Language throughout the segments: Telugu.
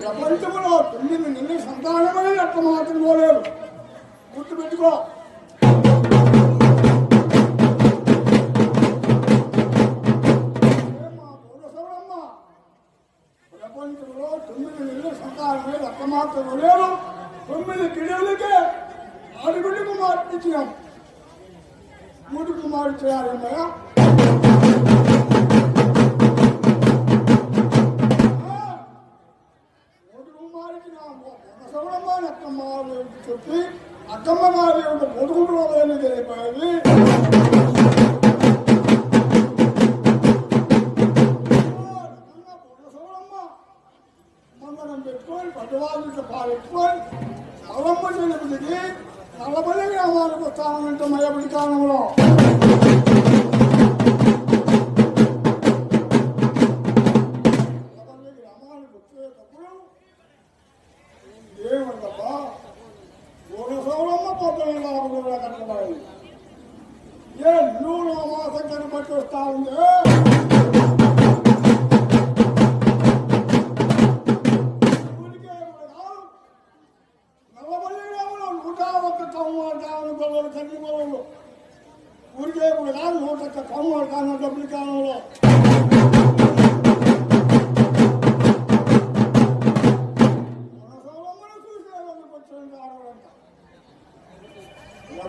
ప్రపంచంలో తొమ్మిది నెలల సంతానమని అట్ట మాత్రం పోలేదు. గుర్తుపెట్టుకో. ప్రపంచంలో తొమ్మిది నెలల సంతానమే అట్ట మాత్రం లేదు తొమ్మిది కిడలకే ఆరుగుడి కుమార్తె ఇచ్చినాం. మూడు కుమారుడు చేయాలన్నయ్యా అక్కమ్మ దేవుడికి చెప్పి అక్కమ్మ గారి యొక్క పొదుగుంటున్నామని తెలియపోయింది మందరం పెట్టుకొని పట్టువాళ్ళతో పాలెట్టుకొని నల్లమ్మ చెల్లికి దిగి నల్లబల్లి గ్రామానికి వస్తామంటే మయబడి కాలంలో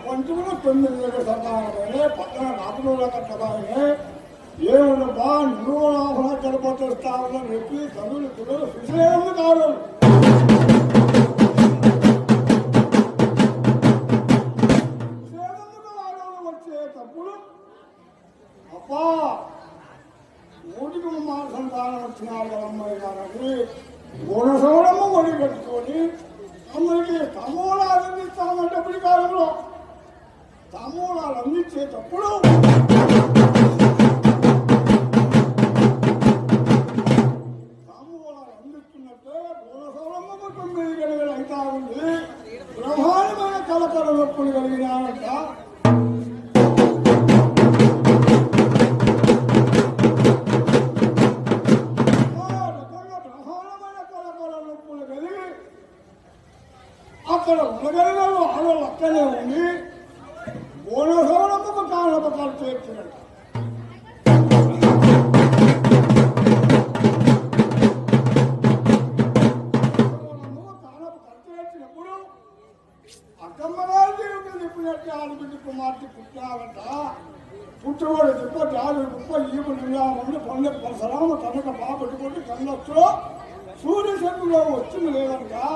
పంచుకున్న తొమ్మిది వేల సంతానమే పక్కన నాపులో కట్టబాయే ఏమైనా బా నువ్వు లాభం గడపొస్తామని చెప్పి తమిళ పిల్లలు చూసేందుకు కాదు చూసేందుకు ఆడవాళ్ళు మా సంతానం వచ్చినారు కదా అమ్మాయి గారని గుణసౌరమ్మ ఒడి పెట్టుకొని అమ్మకి తమూలాలు అందిస్తామంటే కాలంలో తమూలాలు అందించేటప్పుడు తాంబూలాలు అందిస్తున్నట్టే గుణసౌరమ్మకు తొమ్మిది గడిగలు అయితా ఉంది కలకల నొప్పులు కలిగినారంట బ్రహ్మాండమైన నొప్పులు అక్కడ ఉండగలిగిన వాళ్ళు అక్కడే ఉండి గుణసౌరమ్మకు కాళ్ళపకాలు చేర్చినట్ట వచ్చినప్పుడు అక్కమ్మ కుమార్తె పుట్టినారంట పుట్టవాడు చెప్ప ఆడు గొప్ప ఈపు నిండామని పండుగ పరసరామ తనక బాబట్టుకుంటే కన్నొచ్చు సూర్యశక్తిలో వచ్చింది లేదనగా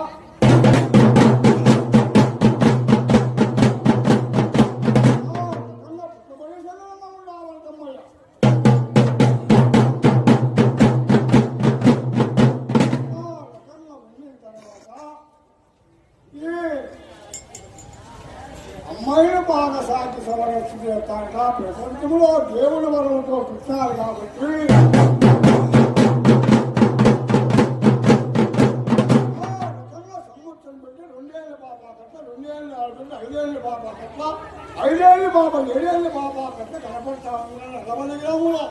పుట్టినారు కాబట్టి సంవత్సరం పెట్టి రెండేళ్ళ బాబా కట్ట రెండేళ్ళు ఆడుతుంటే ఐదేళ్ళ బాబా కట్ట ఐదేళ్ళ బాబా ఏడేళ్ళ బాబా కట్ట కనపడతా ఉన్నాను నలభై గ్రాములో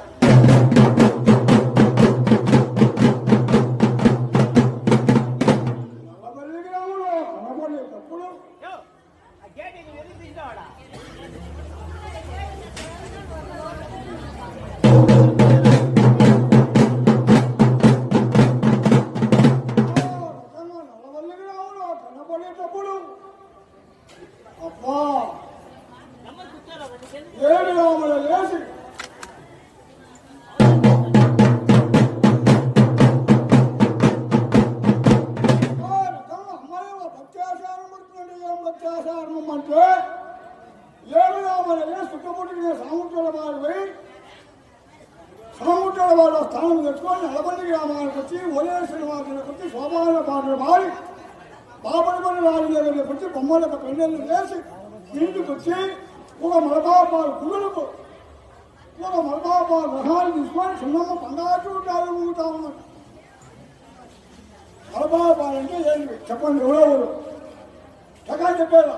గ్రాములో కనపడేటప్పుడు అబ్బా ఏడు గ్రాముల లేచి అమ్మాయి భక్త్యాచారం పడుతుంది ఏం భక్త్యాచారం అంటే ఏడు గ్రాముల లేచి చుట్టుముట్టిన సాముద్రుల వారు పోయి సాముద్రుల వాళ్ళ స్థానం తెచ్చుకొని నలభై గ్రామాలకు వచ్చి ఒలే సినిమాలకు వచ్చి శోభాన పాటలు పాడి బాబడి రాజుగారు రాజు దగ్గరికి వచ్చి బొమ్మలకు పెళ్ళిళ్ళు వేసి ఇంటికి వచ్చి ఒక మలబాబాలు కుదురుకు. ఒక మలబాబాలు రథాలు తీసుకొని చిన్నమ్మ పండాచు ఉంటారు ఊగుతా ఉన్నారు మలబాబాలు అంటే ఏంటి? చెప్పండి ఎవరెవరు చక్కగా చెప్పారు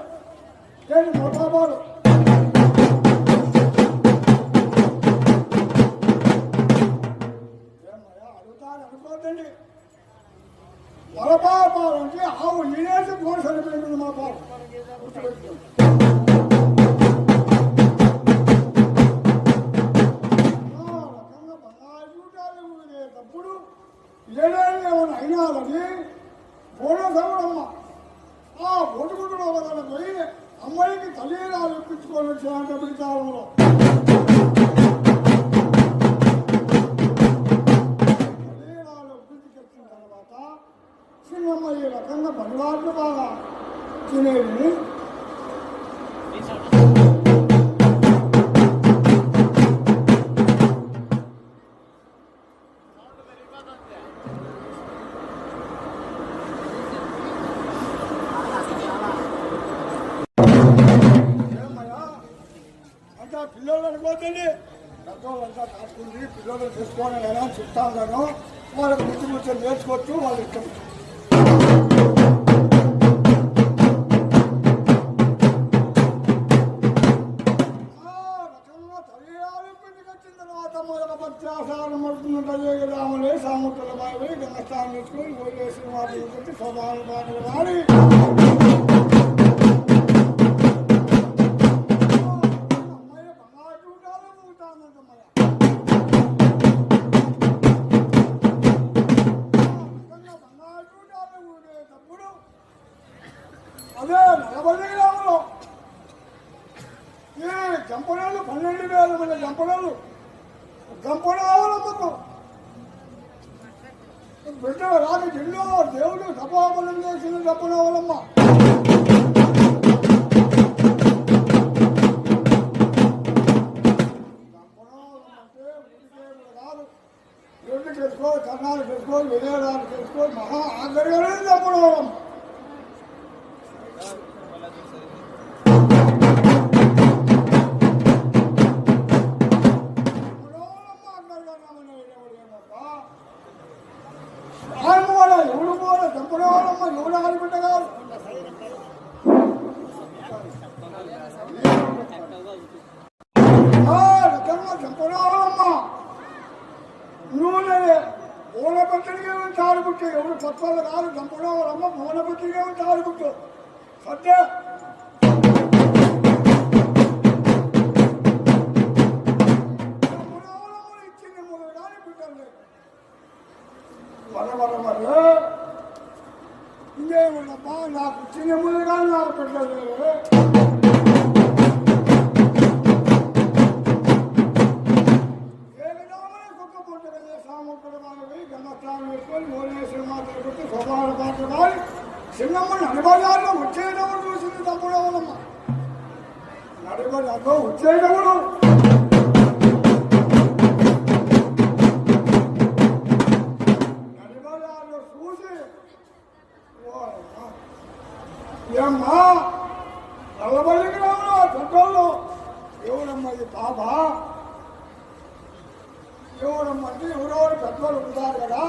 ఏంటి మలబాబాలు వలపాపాలంటే ఆవు ఈనేసి ఫోన్ సరిపోయింది మా పాలు గుర్తుపెట్టుకోండి. ఆ రకంగా బంగారు చూడాలి ఏమైనా అయినాదని ఆ బోటుకుంటున్న పోయి అమ్మాయికి తల్లిరాలు ఇప్పించుకొని వచ్చాయంట పిలిచారంలో రకంగా పరివాళ్ళు బాగా తినేది. ఏమయ్యా? అంటే పిల్లలు అనుకోతండి పెద్దవాళ్ళంతా కాసుకుంది పిల్లలు చేసుకోవాలి ఎలా చెప్తాను వాళ్ళకి ముచ్చి ముచ్చలు నేర్చుకోవచ్చు వాళ్ళు ఇష్టం. వాడి అమ్మాయి బంగారు చూడాలి ఊటానంటమ్మయ్య. నిజంగా బంగారు అదే నలభై గ్రాములు. ఈ జంపడాలు పన్నెండు వేల మంది జంపడాలు జంపడాలమ్మకు బిడ్డ రాక జిల్లో దేవుడు సభాబలం చేసిన జంపడాలమ్మ అంటే కన్నాలు కాదు విజయరాలు చేసుకో మహా ఆగ్రహం చెప్పడం రకంగా చంపడవాళ్ళమ్మ నూనె మూలపత్రికే ఉంచి ఆడుకుంటే ఎవరు తత్వాలు కాదు చంపడవాళ్ళమ్మ మూలపత్రికే ఉంచి ఆడుకుంటూ సత్య చంపడవాళ్ళమ్మని ఇచ్చింది మూడు కానీ బిడ్డలు వర వర వర ఇంకేముందమ్మా నాకు చిన్న ముందు కానీ నాకు పెట్టలేదు భువనేశ్వరి మాతలు కొట్టి స్వభావ పాటలు పాడి చిన్నమ్మ నడిబజార్లో వచ్చేటప్పుడు చూసింది తమ్ముడు అవనమ్మ నడిబజార్లో వచ్చేటప్పుడు నడిబజార్లో చూసి ఏమ్మా? నలభై గ్రాములు చట్టంలో ఎవరమ్మా ఇది బాబా ఎవరమ్మా అంటే ఎవరెవరు పెట్రోల్ ఉంటారు కదా.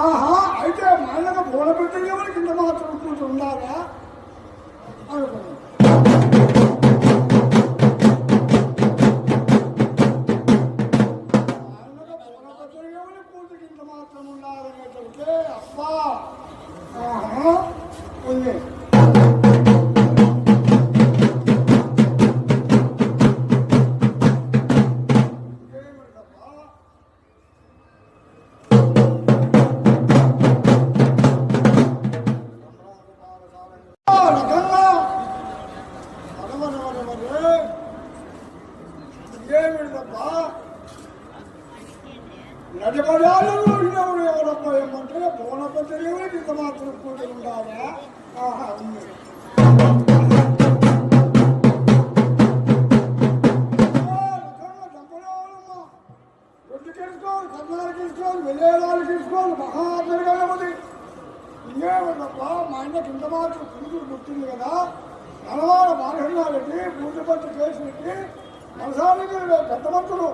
ఆహా అయితే మా అన్నగా భువన పెట్టలు ఎవరు కింద మాత్రం ఉండాలా? అనుకున్నాను. ఏమంటే బోనపత్రి ఎవరికి ఉండాలా ఆహా ఉంది తీసుకోవాలి తీసుకోవాలి విజయవాడలు తీసుకోవాలి మహాదర్గలమది మా ఆయన కింద మాత్రం కూతురు పుట్టింది కదా నలవాడ బాలహన్నారెడ్డి పూజపట్టి కేసు పెట్టి మనసానికి పెద్ద మంత్రులు